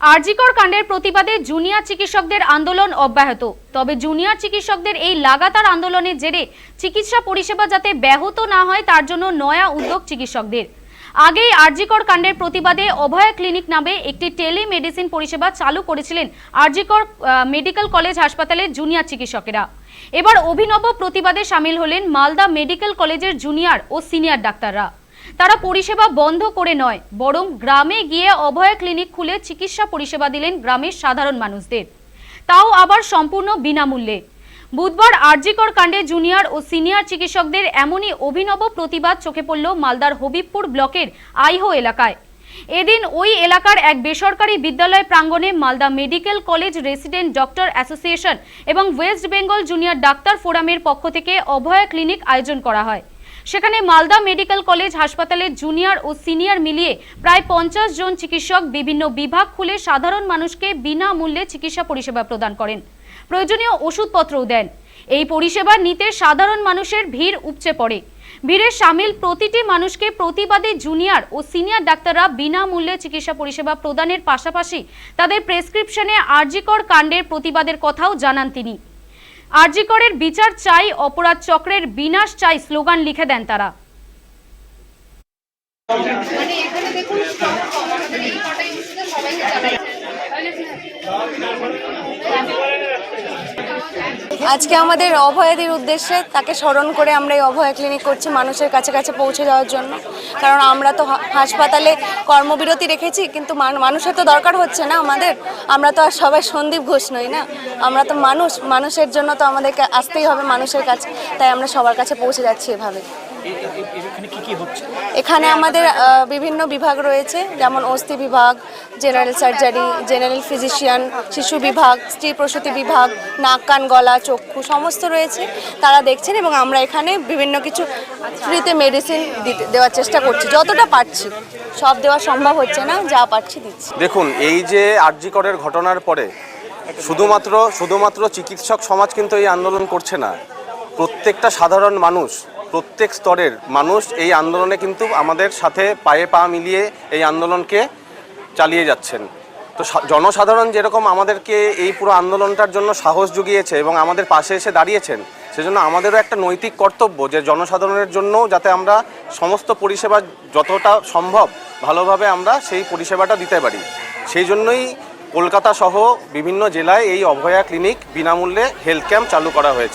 আরজিকর কাণ্ডের প্রতিবাদে জুনিয়র চিকিৎসকদের আন্দোলন অব্যাহত। তবে জুনিয়র চিকিৎসকদের এই লাগাতার আন্দোলনের জেরে চিকিৎসা পরিষেবা যাতে ব্যাহত না হয়, তার জন্য নয়া উদ্যোগ চিকিৎসকদের। আগেই আরজিকর কাণ্ডের প্রতিবাদে অভয়া ক্লিনিক নামে একটি টেলিমেডিসিন পরিষেবা চালু করেছিলেন আরজিকর মেডিকেল কলেজ হাসপাতালের জুনিয়র চিকিৎসকেরা। এবার অভিনব প্রতিবাদে সামিল হলেন মালদা মেডিকেল কলেজের জুনিয়র ও সিনিয়র ডাক্তাররা। তারা পরিষেবা বন্ধ করে নয়, বরং গ্রামে গিয়ে অভয় ক্লিনিক খুলে চিকিৎসা পরিষেবা দিলেন গ্রামের সাধারণ মানুষদের। তাও আবার সম্পূর্ণ বিনামূল্যে। বুধবার আরজিকর কাণ্ডে জুনিয়র ও সিনিয়র চিকিৎসকদের এমনই অভিনব প্রতিবাদ চোখে পড়ল মালদার হবিবপুর ব্লকের আইহো এলাকায়। এদিন ওই এলাকার এক বেসরকারি বিদ্যালয় প্রাঙ্গণে Malda medical college resident doctor association এবং ওয়েস্ট বেঙ্গল জুনিয়র ডাক্তার ফোরামের পক্ষ থেকে অভয় ক্লিনিক আয়োজন করা হয়। সেখানে মালদা মেডিকেল কলেজ হাসপাতালে জুনিয়র ও সিনিয়র মিলিয়ে প্রায় পঞ্চাশ জন চিকিৎসক বিভিন্ন বিভাগ খুলে সাধারণ মানুষকে বিনামূল্যে চিকিৎসা পরিষেবা প্রদান করেন। প্রয়োজনীয় ওষুধপত্রও দেন। এই পরিষেবা নিতে সাধারণ মানুষের ভিড় উপচে পড়ে। ভিড়ে সামিল প্রতিটি মানুষকে প্রতিবাদে জুনিয়র ও সিনিয়র ডাক্তাররা বিনামূল্যে চিকিৎসা পরিষেবা প্রদানের পাশাপাশি তাদের প্রেসক্রিপশনে আরজিকর কাণ্ডের প্রতিবাদের কথাও জানান তিনি। আরজিকরের বিচার চাই অপরাধ চক্রের বিনাশ চাই স্লোগান লিখে দেন তারা। এখানে দেখুন আজকে আমাদের অভয়াদির উদ্দেশ্যে তাকে স্মরণ করে আমরা এই অভয়া ক্লিনিক করছি মানুষের কাছে কাছে পৌঁছে যাওয়ার জন্য। কারণ আমরা তো হাসপাতালে কর্মবিরতি রেখেছি, কিন্তু মান- মানুষের তো দরকার হচ্ছে না আমাদের। আমরা তো আর সবাই সন্দীপ ঘোষ নই না? আমরা তো মানুষ, মানুষের জন্য তো আমাদেরকে আসতেই হবে মানুষের কাছে। তাই আমরা সবার কাছে পৌঁছে যাচ্ছি এভাবে। এখানে কি কি হচ্ছে? এখানে আমাদের বিভিন্ন বিভাগ রয়েছে যেমন অস্থি বিভাগ জেনারেল সার্জারি জেনারেল ফিজিশিয়ান শিশু বিভাগ স্ত্রী প্রসূতি বিভাগ নাক কান গলা চক্ষু সমস্ত রয়েছে। তারা দেখছেন এবং আমরা এখানে বিভিন্ন কিছু ফ্রিতে মেডিসিন দিতে দেওয়ার চেষ্টা করছি। যতটা পারছি সব দেওয়া সম্ভব হচ্ছে না যা পারছি দিচ্ছি। দেখুন এই যে আরজিকরের ঘটনার পরে শুধুমাত্র শুধুমাত্র চিকিৎসক সমাজ কিন্তু এই আন্দোলন করছে না। প্রত্যেকটা সাধারণ মানুষ প্রত্যেক স্তরের মানুষ এই আন্দোলনে কিন্তু আমাদের সাথে পায়ে পা মিলিয়ে এই আন্দোলনকে চালিয়ে যাচ্ছেন। তো জনসাধারণ যেরকম আমাদেরকে এই পুরো আন্দোলনটার জন্য সাহস জুগিয়েছে এবং আমাদের পাশে এসে দাঁড়িয়েছেন, সেজন্য আমাদেরও একটা নৈতিক কর্তব্য যে জনসাধারণের জন্য যাতে আমরা সমস্ত পরিষেবা যতটা সম্ভব ভালোভাবে আমরা সেই পরিষেবাটা দিতে পারি। সেই জন্যই কলকাতা সহ বিভিন্ন জেলায় এই অভয়া ক্লিনিক বিনামূল্যে হেলথ ক্যাম্প চালু করা হয়েছে।